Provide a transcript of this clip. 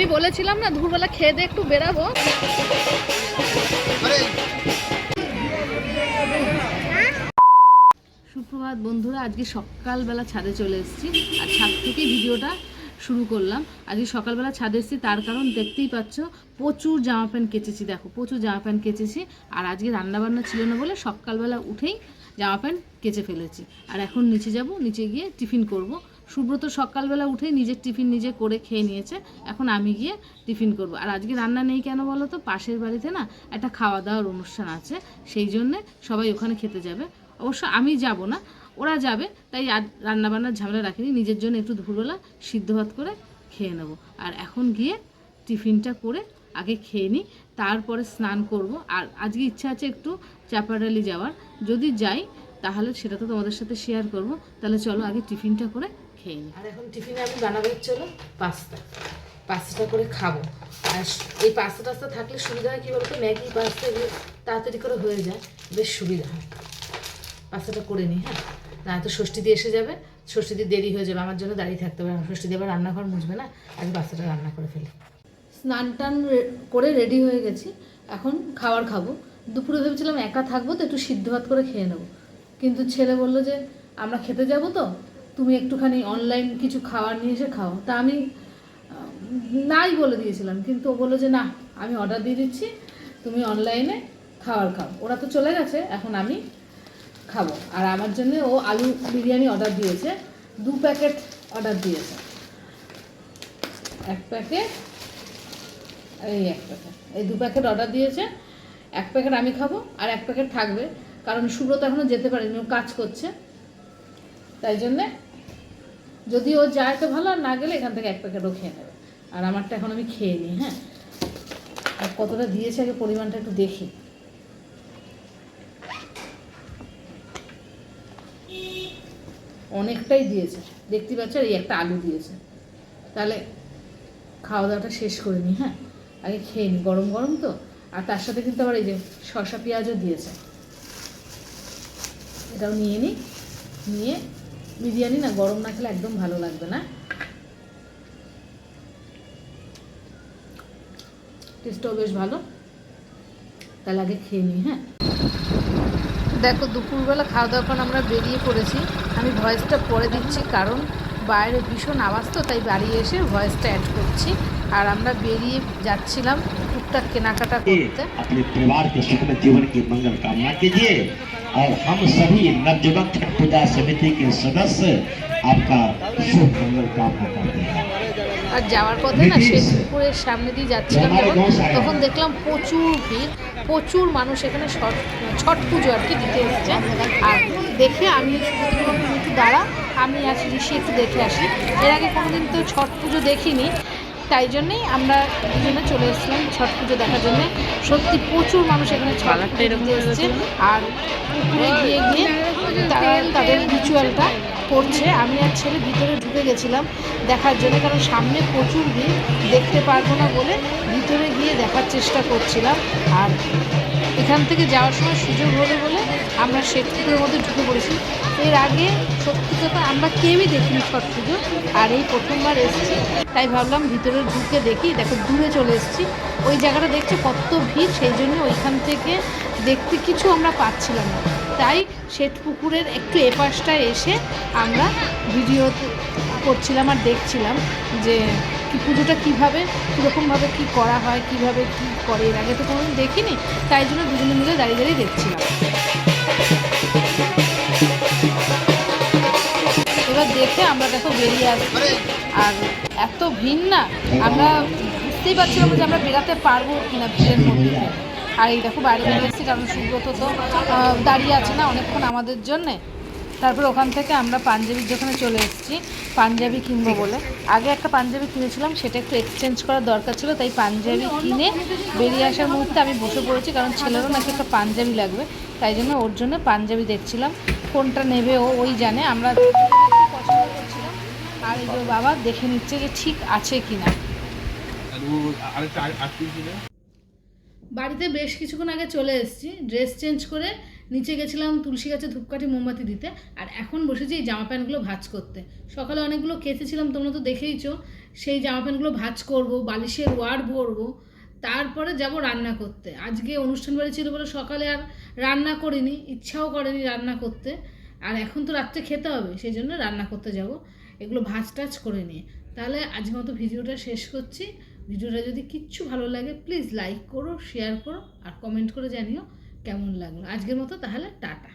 আমি বলেছিলাম না দুপুরবেলা খেয়ে দিয়ে একটু বেরাবো। সুপ্রভাত বন্ধুরা আজকে সকালবেলা ছাদে চলে এসেছি আর ছাদ থেকেই ভিডিওটা শুরু করলাম। আজকে সকালবেলা ছাদে এসেছি তার কারণ দেখতেই পাচ্ছ প্রচুর জামা প্যান্ট কেচেছি দেখো প্রচুর জামা প্যান্ট কেচেছি। আর আজকে রান্নাবান্না ছিল না বলে সকালবেলা উঠেই জামা প্যান্ট কেচে ফেলেছি। আর এখন নিচে যাব নিচে গিয়ে টিফিন করব। সুব্রত সকালবেলা উঠেই নিজের টিফিন নিজে করে খেয়ে নিয়েছে। এখন আমি গিয়ে টিফিন করব। আর আজকে রান্না নেই কেন বলো তো? পাশের বাড়িতে না একটা খাওয়া দাওয়ার অনুষ্ঠান আছে। সেই জন্যে সবাই ওখানে খেতে যাবে। অবশ্য আমি যাব না, ওরা যাবে, তাই আর রান্নাবান্নার ঝামেলা রাখিনি। নিজের জন্য একটু দুপুরবেলা সিদ্ধ ভাত করে খেয়ে নেব। আর এখন গিয়ে টিফিনটা করে আগে খেয়ে নিই, তারপরে স্নান করব। আর আজকে ইচ্ছা আছে একটু চাপাডালি যাওয়ার। যদি যাই, তাহলে সেটা তো তোমাদের সাথে শেয়ার করব। তাহলে চলো আগে টিফিনটা করে খেয়ে আর এখন টিফিনে আমি বানাবো চলো পাস্তা পাস্তাটা করে খাব। আর এই পাস্তা টাস্তা থাকলে সুবিধা হয় কী বলতো? ম্যাগি পাস্তা এগুলো তাড়াতাড়ি করে হয়ে যায়। বেশ সুবিধা হয়। পাস্তাটা করে নিই হ্যাঁ? না তো ষষ্ঠী দিয়ে এসে যাবে। ষষ্ঠী দিয়ে দেরি হয়ে যাবে। আমার জন্য দাঁড়িয়ে থাকতে হবে। ষষ্ঠী দিয়ে আবার রান্নাঘর মুছবে না। আমি পাস্তাটা রান্না করে ফেলি। স্নান টান করে রেডি হয়ে গেছি। এখন খাবার খাব। দুপুরে ভেবেছিলাম একা থাকব তো একটু সিদ্ধ ভাত করে খেয়ে নেব। কিন্তু ছেলে বলল যে আমরা খেতে যাব তো? তুমি একটুখানি অনলাইন কিছু খাবার নিয়ে এসে খাও। তা আমি নাই বলে দিয়েছিলাম, কিন্তু ও বলল যে, না, আমি অর্ডার দিয়ে দিচ্ছি, তুমি অনলাইনে খাবার খাও। ওরা তো চলে গেছে, এখন আমি খাব। আর আমার জন্য ও আলু বিরিয়ানি অর্ডার দিয়েছে, দু প্যাকেট অর্ডার দিয়েছে। এক প্যাকেট এই এক প্যাকেট এই দু প্যাকেট অর্ডার দিয়েছে, এক প্যাকেট আমি খাব আর এক প্যাকেট থাকবে। কারণ সুব্রত এখনও যেতে পারেনি, ও কাজ করছে। তাই জন্যে যদি ও যায় তো ভালো, আর না গেলে এখান থেকে এক প্যাকেটও খেয়ে নেবে। আর আমারটা এখন আমি খেয়ে নিই হ্যাঁ? আর কতটা দিয়েছে আগে পরিমাণটা একটু দেখি। অনেকটাই দিয়েছে। দেখতে পাচ্ছ এই একটা আলু দিয়েছে। তাহলে খাওয়া দাওয়াটা শেষ করে নিই হ্যাঁ? আগে খেয়ে নিই, গরম গরম তো। আর তার সাথে কিন্তু আবার এই যে শসা পেঁয়াজও দিয়েছে। এটাও নিয়ে নিই, নিয়ে বিরিয়ানি না গরম না খেলে একদম ভালো লাগবে না। টেস্টটাও বেশ ভালো। তাহলে আগে খেয়ে নিই হ্যাঁ। দেখো দুপুরবেলা খাওয়া দাওয়ার পর আমরা বেরিয়ে পড়েছি। আমি ভয়েসটা পরে দিচ্ছি কারণ বাইরে ভীষণ আওয়াজ তো তাই বাড়ি এসে ভয়েসটা অ্যাড করছি। আর আমরা বেরিয়ে যাচ্ছিলাম টুকটাক কেনাকাটা করতে। अपने परिवार के सुखमय जीवन की मंगल कामना कीजिए और हम सभी नवजुवक छठ पूजा समिति के सदस्य आपका शुभ मंगल कामना करते हैं আর যাওয়ার পথে না শেখপুরের সামনে দিয়ে যাচ্ছিলাম যখন তখন দেখলাম প্রচুর ভিড় প্রচুর মানুষ এখানে ছট ছট পুজো আর কি দিতে এসেছে আর দেখে আমি সুব্রতকে বললাম, "তুমি একটু দাঁড়া আমি আসি ঋষি একটু দেখে আসি এর আগে কোনোদিন তো ছট পুজো দেখিনি তাই জন্যেই আমরা দুজনে চলে এসেছিলাম ছট পুজো দেখার জন্য। সত্যি প্রচুর মানুষ এখানে ছট পুজো এসেছে। আর পুকুরে গিয়ে গিয়ে তারা তাদের রিচুয়ালটা করছে। আমি আর ছেলে ভিতরে ঢুকে গেছিলাম দেখার জন্য কারণ সামনে প্রচুর ভিড় দেখতে পারব না বলে ভিতরে গিয়ে দেখার চেষ্টা করছিলাম। আর এখান থেকে যাওয়ার সময় সুযোগ হলো বলে আমরা শেখপুরের মধ্যে ঢুকে পড়েছি। এর আগে সত্যি কথা আমরা কেউই দেখিনি ছট পুজো, আর এই প্রথমবার এসেছি, তাই ভাবলাম ভিতরে ঢুকে দেখি, দেখো দূরে চলে এসেছি। ওই জায়গাটা দেখছ কত ভিড়, সেই জন্য ওইখান থেকে দেখতে কিছু আমরা পাচ্ছিলাম না। তাই শ্বেত পুকুরের একটু এপাশটায় এসে আমরা ভিডিও করছিলাম আর দেখছিলাম যে কি পুজোটা কীভাবে, কীরকমভাবে কী করা হয়, কীভাবে কী করে। এর আগে তো কোনোদিন দেখিনি, তাই জন্য দুজনে মিলে দাঁড়িয়ে দাঁড়িয়ে দেখছিলাম। দেখে আমরা দেখো বেরিয়ে আসছি। আর এত ভিড় না, আমরা বুঝতেই পারছিলাম যে আমরা বেরাতে পারব কিনা ভিড়ের মধ্যে। আর এই দেখো বাইরে বেরিয়ে এসেছি কারণ সুব্রত তো দাঁড়িয়ে আছে না অনেকক্ষণ আমাদের জন্যে। তারপর ওখান থেকে আমরা পাঞ্জাবির যেখানে চলে এসেছি, পাঞ্জাবি কিনবো বলে। আগে একটা পাঞ্জাবি কিনেছিলাম, সেটা একটু এক্সচেঞ্জ করার দরকার ছিল, তাই পাঞ্জাবি কিনে বেরিয়ে আসার মুহূর্তে আমি বসে পড়েছি, কারণ ছেলেরও নাকি একটা পাঞ্জাবি লাগবে। তাই জন্য ওর জন্য পাঞ্জাবি দেখছিলাম, কোনটা নেবে ও, ওই জানে। আমরা পছন্দ করছিলাম। আর এই যে বাবা দেখে নিচ্ছে যে ঠিক আছে কিনা। বাড়িতে বেশ কিছুক্ষণ আগে চলে এসেছি। ড্রেস চেঞ্জ করে নিচে গেছিলাম তুলসী গাছে ধূপকাঠি মোমবাতি দিতে। আর এখন বসেছি এই জামা প্যান্টগুলো ভাজ করতে। সকালে অনেকগুলো কেচেছিলাম তোমরা তো দেখেইছো। সেই জামা প্যান্টগুলো ভাজ করব বালিশের ওয়ার ভরবো তারপরে যাব রান্না করতে। আজকে অনুষ্ঠান বাড়ি ছিল বলে সকালে আর রান্না করিনি ইচ্ছাও করেনি রান্না করতে। আর এখন তো রাত্রে খেতে হবে, সেই জন্য রান্না করতে যাব। এগুলো ভাজ টাজ করে নিয়ে। তাহলে আজকের মতো ভিডিওটা শেষ করছি। ভিডিওটা যদি কিচ্ছু ভালো লাগে প্লিজ লাইক করো শেয়ার করো, আর কমেন্ট করে জানিও কেমন লাগল। আজকের মতো তাহলে টাটা।